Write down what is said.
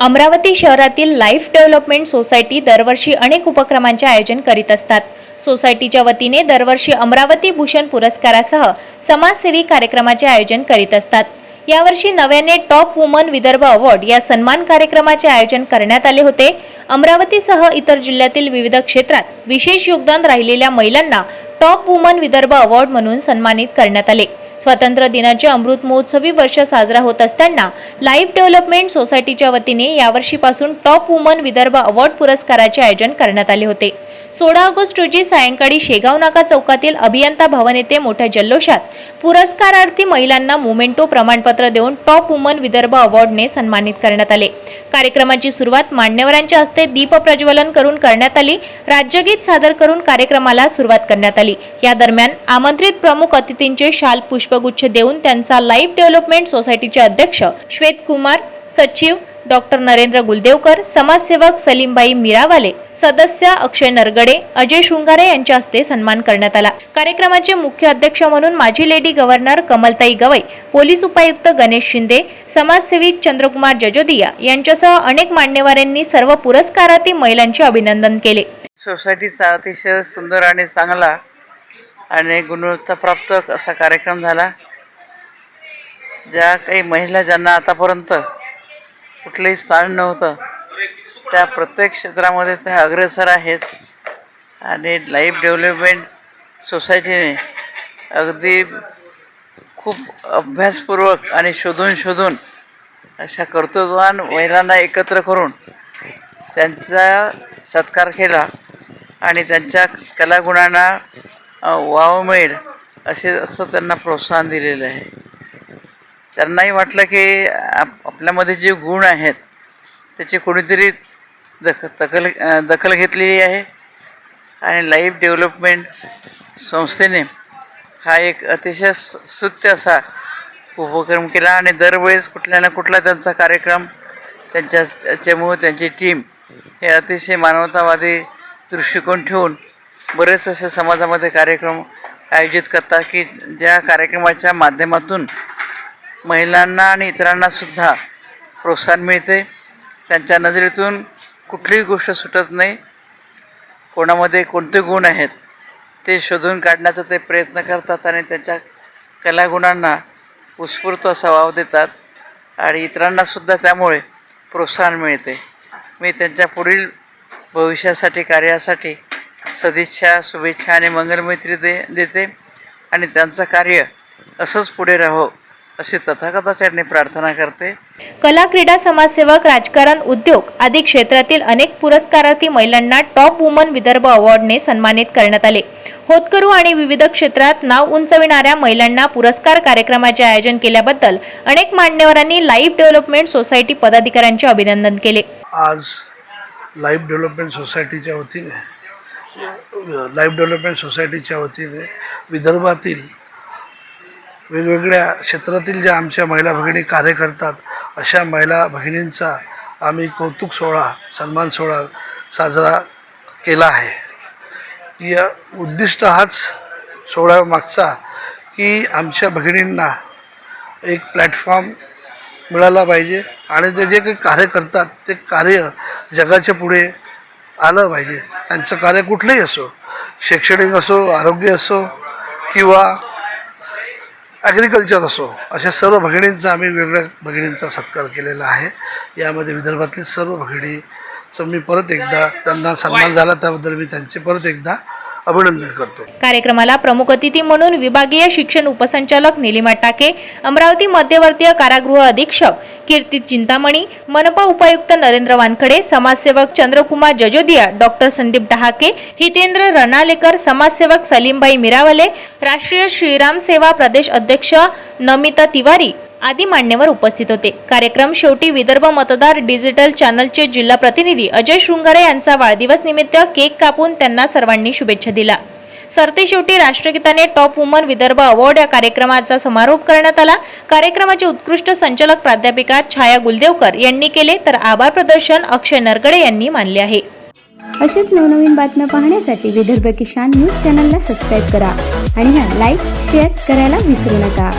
अमरावती शहरातील life development society दरवर्षी अनेक उपक्रमांचे आयोजन करीत असतात. सोसायटीच्या वतीने दरवर्षी अमरावती भूषण पुरस्कारासह समाजसेवी कार्यक्रमाचे आयोजन करीत असतात. यावर्षी नव्याने टॉप वुमन विदर्भ अवॉर्ड या सन्मान कार्यक्रमाचे आयोजन करण्यात आले होते. अमरावतीसह इतर जिल्ह्यातील विविध क्षेत्रात विशेष योगदान राहिलेल्या महिलांना टॉप वुमन विदर्भ अवॉर्ड म्हणून सन्मानित करण्यात आले. स्वातंत्र्य दिनाचे अमृत महोत्सवी वर्ष साजरा होत असताना लाईफ डेव्हलपमेंट सोसायटीच्या वतीने यावर्षीपासून टॉप वुमन विदर्भ अवॉर्ड पुरस्काराचे आयोजन करण्यात आले होते. सोळा ऑगस्ट रोजी सायंकाळी शेगाव नाका चौकातील अभियंता भवन येथे मोठ्या जल्लोषात पुरस्कारार्थी महिलांना मोमेंटो प्रमाणपत्र देऊन टॉप वुमन विदर्भ अवॉर्डने सन्मानित करण्यात आले. कार्यक्रमाची सुरुवात मान्यवरांच्या हस्ते दीप प्रज्वलन करून करण्यात आली. राज्यगीत सादर करून कार्यक्रमाला सुरुवात करण्यात आली. या दरम्यान आमंत्रित प्रमुख अतिथींचे शाल पुष्पगुच्छ देऊन त्यांचा लाईफ डेव्हलपमेंट सोसायटीचे अध्यक्ष श्वेत कुमार सचिव डॉक्टर नरेंद्र गुलदेवकर समाजसेवक सलीमबाई मिरावाले सदस्य अक्षय नरगडे अजय शृंगारे यांच्या हस्ते सन्मान करण्यात आला. कार्यक्रमाचे मुख्य अध्यक्ष म्हणून माजी lady governor Kamaltai Gavai police उपायुक्त गणेश शिंदे समाजसेवी चंद्रकुमार जजोदिया यांच्यासह अनेक मान्यवरांनी सर्व पुरस्कारातील महिलांचे अभिनंदन केले. सोसायटीचा अतिशय सुंदर आणि चांगला आणि गुणवत्ताप्राप्त असा कार्यक्रम झाला. ज्या काही महिला ज्यांना आतापर्यंत कुठलंही स्थान नव्हतं. त्या प्रत्येक क्षेत्रामध्ये त्या अग्रेसर आहेत. आणि लाईफ डेव्हलपमेंट सोसायटीने अगदी खूप अभ्यासपूर्वक आणि शोधून शोधून अशा कर्तृत्वान महिलांना एकत्र करून त्यांचा सत्कार केला आणि त्यांच्या कलागुणांना वाव मिळेल असे असं त्यांना प्रोत्साहन दिलेलं आहे. त्यांनाही वाटलं की आप आपल्यामध्ये जे गुण आहेत त्याची कोणीतरी दख दखल दखल घेतलेली आहे. आणि लाईफ डेव्हलपमेंट संस्थेने हा एक अतिशय सु- असा उपक्रम केला. आणि दरवेळेस कुठल्या ना कुठला त्यांचा कार्यक्रम त्यांच्या त्याच्यामुळे त्यांची टीम हे अतिशय मानवतावादी दृष्टिकोन ठेवून बरेच असे समाजामध्ये कार्यक्रम आयोजित करतात की ज्या कार्यक्रमाच्या माध्यमातून महिलांना आणि इतरांना सुद्धा प्रोत्साहन मिळते. त्यांच्या नजरेतून कुठलीही गोष्ट सुटत नाही. कोणामध्ये कोणते गुण आहेत ते शोधून काढण्याचा ते प्रयत्न करतात आणि त्यांच्या कलागुणांना उत्स्फूर्त असा वाव देतात आणि इतरांनासुद्धा त्यामुळे प्रोत्साहन मिळते. मी त्यांच्या पुढील भविष्यासाठी कार्यासाठी सदिच्छा शुभेच्छा आणि मंगलमैत्री दे देते आणि त्यांचं कार्य असंच पुढे राहो. अशी तथागताचरणी प्रार्थना करते. कला क्रीडा समाजसेवक राजकारण उद्योग आदी क्षेत्रातील अनेक पुरस्कारार्थी महिलांना टॉप वुमन विदर्भ अवॉर्डने सन्मानित करण्यात आले. होतकरू आणि विविध क्षेत्रात नाव उंचविणाऱ्या महिलांना पुरस्कार कार्यक्रमाचे आयोजन केल्याबद्दल अनेक मान्यवरांनी लाईफ डेव्हलपमेंट सोसायटी पदाधिकाऱ्यांचे अभिनंदन केले. आज लाईफ डेव्हलपमेंट सोसायटीच्या वतीने लाईफ डेव्हलपमेंट सोसायटीच्या वतीने विदर्भातील वेगवेगळ्या क्षेत्रातील ज्या आमच्या महिला भगिनी कार्य करतात अशा महिला भगिनींचा आम्ही कौतुक सोहळा सन्मान सोहळा साजरा केला आहे. या उद्दिष्ट हाच सोहळ्यामागचा की आमच्या भगिनींना एक प्लॅटफॉर्म मिळाला पाहिजे आणि ते जे काही कार्य करतात ते कार्य जगाच्या पुढे आलं पाहिजे. त्यांचं कार्य कुठलंही असो शैक्षणिक असो आरोग्य असो किंवा ॲग्रिकल्चर असो अशा सर्व भगिणींचा आम्ही वेगवेगळ्या भगिनींचा सत्कार केलेला आहे. यामध्ये विदर्भातील सर्व भगिणीचं मी परत एकदा त्यांना सन्मान झाला त्याबद्दल मी त्यांचे परत एकदा अभिनंदन करतो. कार्यक्रमाला प्रमुख अतिथी म्हणून विभागीय शिक्षण उपसंचालक निलिमा टाके अमरावती मध्यवर्तीय कारागृह अधीक्षक कीर्ती चिंतामणी मनपा उपायुक्त नरेंद्र वानखडे समाजसेवक चंद्रकुमार जजोदिया डॉक्टर संदीप डहाके हितेंद्र रणालेकर समाजसेवक सलीमबाई मिरावले राष्ट्रीय श्रीराम सेवा प्रदेश अध्यक्ष नमिता तिवारी आदी मान्यवर उपस्थित होते. कार्यक्रम शेवटी विदर्भ मतदार डिजिटल चॅनलचे जिल्हा प्रतिनिधी अजय शृंगारे यांचा वाढदिवस निमित्त केक कापून त्यांना सर्वांनी शुभेच्छा दिल्या. सरतेशेवटी राष्ट्रगीताने टॉप वुमन विदर्भ अवॉर्ड या कार्यक्रमाचा समारोप करण्यात आला. कार्यक्रमाचे उत्कृष्ट संचालक प्राध्यापिका छाया गुलदेवकर यांनी केले तर आभार प्रदर्शन अक्षय नरगडे यांनी मानले आहे. अशीच नवनवीन बातम्या पाहण्यासाठी विदर्भ किसान न्यूज चॅनलला सबस्क्राईब करा आणि लाईक शेअर करायला विसरू नका.